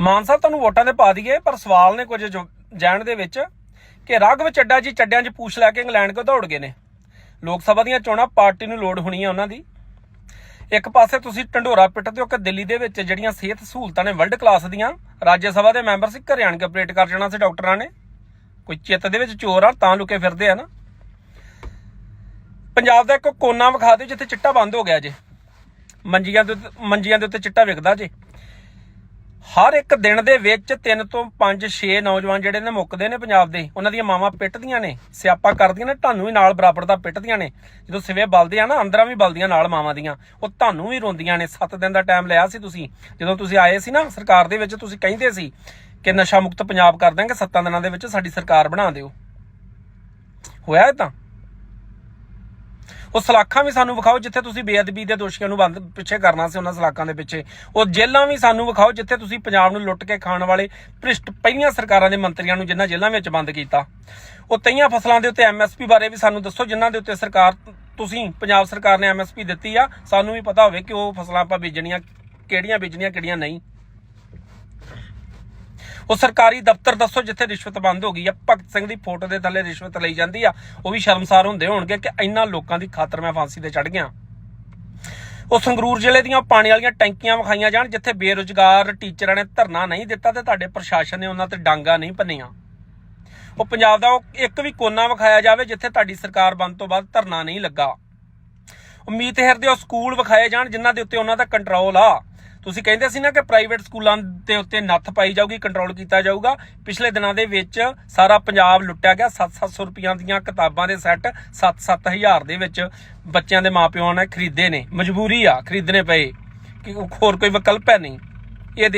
ਮਾਨ ਸਾਹਿਬ, ਤੁਹਾਨੂੰ ਵੋਟਾਂ ਦੇ ਪਾ ਦਈਏ, ਪਰ ਸਵਾਲ ਨੇ ਕੁਝ ਜੋ- ਜਾਣ ਦੇ ਵਿੱਚ ਕਿ ਰਾਘਵ ਚੱਡਾ ਜੀ ਚੱਡਿਆਂ 'ਚ ਪੂਛ ਲੈ ਕੇ ਇੰਗਲੈਂਡ ਕੋ ਦੌੜ ਗਏ ਨੇ? ਲੋਕ ਸਭਾ ਦੀਆਂ ਚੋਣਾਂ ਪਾਰਟੀ ਨੂੰ ਲੋੜ ਹੋਣੀ ਹੈ ਉਹਨਾਂ ਦੀ। ਇੱਕ ਪਾਸੇ ਤੁਸੀਂ ਢੰਡੋਰਾ ਪਿੱਟਦੇ ਹੋ ਕਿ ਦਿੱਲੀ ਦੇ ਵਿੱਚ ਜਿਹੜੀਆਂ ਸਿਹਤ ਸਹੂਲਤਾਂ ਨੇ ਵਰਲਡ ਕਲਾਸ ਦੀਆਂ, ਰਾਜ ਸਭਾ ਦੇ ਮੈਂਬਰ ਸੀ, ਘਰੇ ਆਣ ਕੇ ਆਪਰੇਟ ਕਰ ਜਾਣਾ ਸੀ ਡਾਕਟਰਾਂ ਨੇ। ਕੋਈ ਚਿੱਤ ਦੇ ਵਿੱਚ ਚੋਰ ਆ, ਤਾਂ ਲੁਕੇ ਫਿਰਦੇ ਆ ਨਾ। ਪੰਜਾਬ ਦਾ ਇੱਕ ਕੋਨਾ ਵਿਖਾ ਦਿਓ ਜਿੱਥੇ ਚਿੱਟਾ ਬੰਦ ਹੋ ਗਿਆ ਜੇ। ਮੰਜੀਆਂ ਦੇ ਉੱਤੇ ਮੰਜੀਆਂ ਦੇ ਉੱਤੇ ਚਿੱਟਾ ਵਿਕਦਾ ਜੇ। ਹਰ ਇੱਕ ਦਿਨ ਦੇ ਵਿੱਚ 3 ਤੋਂ 5 6 ਨੌਜਵਾਨ ਜਿਹੜੇ ਨੇ ਮੁੱਕਦੇ ਨੇ ਪੰਜਾਬ ਦੇ। ਉਹਨਾਂ ਦੀਆਂ ਮਾਵਾਂ ਪਿੱਟਦੀਆਂ ਨੇ, ਸਿਆਪਾ ਕਰਦੀਆਂ ਨੇ, ਤੁਹਾਨੂੰ ਵੀ ਨਾਲ ਬਰਾਬਰ ਦਾ ਪਿੱਟਦੀਆਂ ਨੇ। ਜਦੋਂ ਸਿਵੇ ਬਲਦੇ ਆ ਨਾ, ਅੰਦਰਾਂ ਵੀ ਬਲਦੀਆਂ ਨਾਲ ਮਾਵਾਂ ਦੀਆਂ, ਉਹ ਤੁਹਾਨੂੰ ਵੀ ਰੋਂਦੀਆਂ ਨੇ। 7 ਦਿਨ ਦਾ ਟਾਈਮ ਲਿਆ ਸੀ ਤੁਸੀਂ। ਜਦੋਂ ਤੁਸੀਂ ਆਏ ਸੀ ਨਾ ਸਰਕਾਰ ਦੇ ਵਿੱਚ, ਤੁਸੀਂ ਕਹਿੰਦੇ ਸੀ ਕਿ ਨਸ਼ਾ ਮੁਕਤ ਪੰਜਾਬ ਕਰ ਦਾਂਗੇ 7 ਦਿਨਾਂ ਦੇ ਵਿੱਚ ਸਾਡੀ ਸਰਕਾਰ ਬਣਾ ਦਿਓ। ਹੋਇਆ ਇਹ ਤਾਂ? ਉਹ ਸਲਾਖਾਂ ਵੀ ਸਾਨੂੰ ਵਿਖਾਓ ਜਿੱਥੇ ਤੁਸੀਂ ਬੇਅਦਬੀ ਦੇ ਦੋਸ਼ੀਆਂ ਨੂੰ ਬੰਦ ਪਿੱਛੇ ਕਰਨਾ ਸੀ ਉਹਨਾਂ ਸਲਾਖਾਂ ਦੇ ਪਿੱਛੇ। ਉਹ ਜੇਲ੍ਹਾਂ ਵੀ ਸਾਨੂੰ ਵਿਖਾਓ ਜਿੱਥੇ ਤੁਸੀਂ ਪੰਜਾਬ ਨੂੰ ਲੁੱਟ ਕੇ ਖਾਣ ਵਾਲੇ ਭ੍ਰਿਸ਼ਟ ਪਹਿਲੀਆਂ ਸਰਕਾਰਾਂ ਦੇ ਮੰਤਰੀਆਂ ਨੂੰ ਜਿਨ੍ਹਾਂ ਜੇਲ੍ਹਾਂ ਵਿੱਚ ਬੰਦ ਕੀਤਾ। ਉਹ ਤਈਆਂ ਫਸਲਾਂ ਦੇ ਉੱਤੇ ਐਮਐਸਪੀ ਬਾਰੇ ਵੀ ਸਾਨੂੰ ਦੱਸੋ, ਜਿਨ੍ਹਾਂ ਦੇ ਉੱਤੇ ਸਰਕਾਰ, ਤੁਸੀਂ, ਪੰਜਾਬ ਸਰਕਾਰ ਨੇ ਐਮਐਸਪੀ ਦਿੱਤੀ ਆ। ਸਾਨੂੰ ਵੀ ਪਤਾ ਹੋਵੇ ਕਿ ਉਹ ਫਸਲਾਂ ਆਪਾਂ ਬੀਜਣੀਆਂ, ਕਿਹੜੀਆਂ ਬੀਜਣੀਆਂ, ਕਿਹੜੀਆਂ ਨਹੀਂ। ਉਹ ਸਰਕਾਰੀ ਦਫ਼ਤਰ ਦੱਸੋ ਜਿੱਥੇ ਰਿਸ਼ਵਤ ਬੰਦ ਹੋ ਗਈ ਆ। ਭਗਤ ਸਿੰਘ ਦੀ ਫੋਟੋ ਦੇ ਥੱਲੇ ਰਿਸ਼ਵਤ ਲਈ ਜਾਂਦੀ ਆ। ਉਹ ਵੀ ਸ਼ਰਮਸਾਰ ਹੁੰਦੇ ਹੋਣਗੇ ਕਿ ਇੰਨਾ ਲੋਕਾਂ ਦੀ ਖਾਤਰ ਮੈਂ ਫਾਂਸੀ ਤੇ ਚੜ ਗਿਆ। ਉਹ ਸੰਗਰੂਰ ਜ਼ਿਲ੍ਹੇ ਦੀਆਂ ਪਾਣੀ ਵਾਲੀਆਂ ਟੈਂਕੀਆਂ ਵਿਖਾਈਆਂ ਜਾਣ, ਜਿੱਥੇ ਬੇਰੁਜ਼ਗਾਰ ਟੀਚਰਾਂ ਨੇ ਧਰਨਾ ਨਹੀਂ ਦਿੱਤਾ ਤੇ ਤੁਹਾਡੇ ਪ੍ਰਸ਼ਾਸਨ ਨੇ ਉਹਨਾਂ ਤੇ ਡਾਂਗਾ ਨਹੀਂ ਪੰਨੀਆਂ ਉਹ ਪੰਜਾਬ ਦਾ ਉਹ ਇੱਕ ਵੀ ਕੋਨਾ ਵਿਖਾਇਆ ਜਾਵੇ ਜਿੱਥੇ ਤੁਹਾਡੀ ਸਰਕਾਰ ਬਣ ਤੋਂ ਬਾਅਦ ਧਰਨਾ ਨਹੀਂ ਲੱਗਾ। ਉਮੀਦ ਹੈਰ ਦੇ ਉਹ ਸਕੂਲ ਵਿਖਾਏ ਜਾਣ, ਜਿਨ੍ਹਾਂ ਦੇ ਉੱਤੇ ਉਹਨਾਂ ਦਾ ਕੰਟਰੋਲ ਆ। ਤੁਸੀਂ ਕਹਿੰਦੇ ਸੀ ਨਾ ਕਿ ਪ੍ਰਾਈਵੇਟ ਸਕੂਲਾਂ ਦੇ ਉੱਤੇ ਨੱਥ ਪਾਈ ਜਾਊਗੀ ਕੰਟਰੋਲ ਕੀਤਾ ਜਾਊਗਾ। ਪਿਛਲੇ ਦਿਨਾਂ ਦੇ ਵਿੱਚ ਸਾਰਾ ਪੰਜਾਬ ਲੁੱਟਿਆ ਗਿਆ 7-700 ਰੁਪਈਆਂ ਦੀਆਂ ਕਿਤਾਬਾਂ ਦੇ ਸੈੱਟ 7-7 ਹਜ਼ਾਰ ਦੇ ਵਿੱਚ ਬੱਚਿਆਂ ਦੇ ਮਾਪਿਆਂ ਨੇ ਖਰੀਦੇ ਨੇ, ਮਜਬੂਰੀ ਆ, ਖਰੀਦਣੇ ਪਏ। ਕਿ ਹੋਰ ਕੋਈ ਵਿਕਲਪ ਹੈ ਨਹੀਂ। ਇਹ ਦੇ